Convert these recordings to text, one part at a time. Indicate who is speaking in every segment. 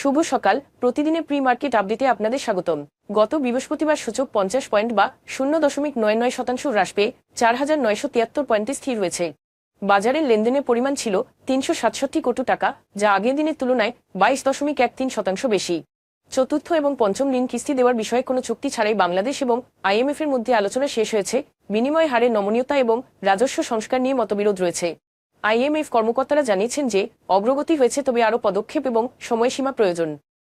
Speaker 1: শুভ সকাল। প্রতিদিনের pre market আপডেটে আপনাদের স্বাগতম। গত বৃহস্পতিবার সূচক পঞ্চাশ পয়েন্ট বা শূন্য দশমিক নয় নয় শতাংশ হ্রাস পেয়ে চার হাজার নয়শো তিয়াত্তর পয়েন্টে স্থির হয়েছে। বাজারের লেনদেনের পরিমাণ ছিল তিনশো সাতষট্টি কোটি টাকা, যা আগের দিনের তুলনায় বাইশ দশমিক এক তিন শতাংশ বেশি। চতুর্থ এবং পঞ্চম ঋণ কিস্তি দেওয়ার বিষয়ে কোনো চুক্তি ছাড়াই বাংলাদেশ এবং আইএমএফ এর মধ্যে আলোচনা শেষ হয়েছে। বিনিময় হারে নমনীয়তা এবং রাজস্ব সংস্কার নিয়ে মতবিরোধ রয়েছে। আইএমএফ কর্মকর্তারা জানিয়েছেন যে অগ্রগতি হয়েছে, তবে আরও পদক্ষেপ এবং সময়সীমা প্রয়োজন।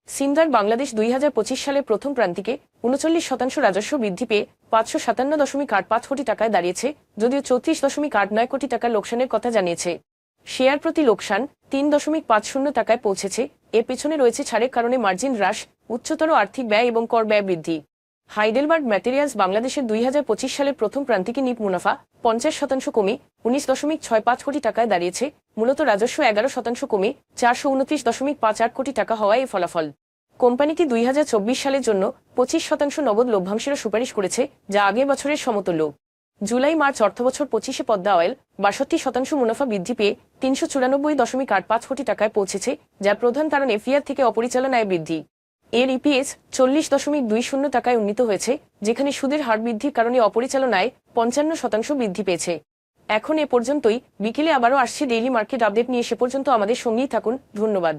Speaker 1: সিন্দার বাংলাদেশ দুই হাজার পঁচিশ সালের প্রথম প্রান্তিকে উনচল্লিশ শতাংশ রাজস্ব বৃদ্ধি পেয়ে পাঁচশো সাতান্ন দশমিক আট পাঁচ কোটি টাকায় দাঁড়িয়েছে, যদিও চৌত্রিশ দশমিক আট নয় কোটি টাকার লোকসানের কথা জানিয়েছে। শেয়ার প্রতি লোকসান তিন দশমিক পাঁচ শূন্য টাকায় পৌঁছেছে। এর পেছনে রয়েছে ছাড়ের কারণে মার্জিন হ্রাস, উচ্চতর আর্থিক ব্যয় এবং কর ব্যয় বৃদ্ধি। হাইডেলবার্গ ম্যাটেরিয়ালস বাংলাদেশের দুই হাজার পঁচিশ সালের প্রথম প্রান্তিকে নিট মুনাফা পঞ্চাশ শতাংশ কমে উনিশ দশমিক ছয় পাঁচ কোটি টাকায় দাঁড়িয়েছে। মূলত রাজস্ব এগারো শতাংশ কমে চারশো উনত্রিশ দশমিক পাঁচ আট কোটি টাকা হওয়ায় এই ফলাফল। কোম্পানিটি দুই হাজার চব্বিশ সালের জন্য পঁচিশ শতাংশ নগদ লভ্যাংশেরও সুপারিশ করেছে, যা আগের বছরের সমতুল্য। জুলাই, মার্চ অর্থবছর পঁচিশে পদ্মা অয়েল বাষট্টি শতাংশ মুনাফা বৃদ্ধি পেয়ে তিনশো চুরানব্বই দশমিক আট পাঁচ কোটি টাকায় পৌঁছেছে, যা প্রধান কারণ এফিআর থেকে অপরিচালনায় বৃদ্ধি। এর ইপিএস চল্লিশ দশমিক দুই শূন্য টাকায় উন্নীত হয়েছে, যেখানে সুদের হার বৃদ্ধির কারণে অপরিচালনায় পঞ্চান্ন শতাংশ বৃদ্ধি পেয়েছে। এখন এ পর্যন্তই। বিকেলে আবারও আসছে ডেইলি মার্কেট আপডেট নিয়ে। সে পর্যন্ত আমাদের সঙ্গেই থাকুন। ধন্যবাদ।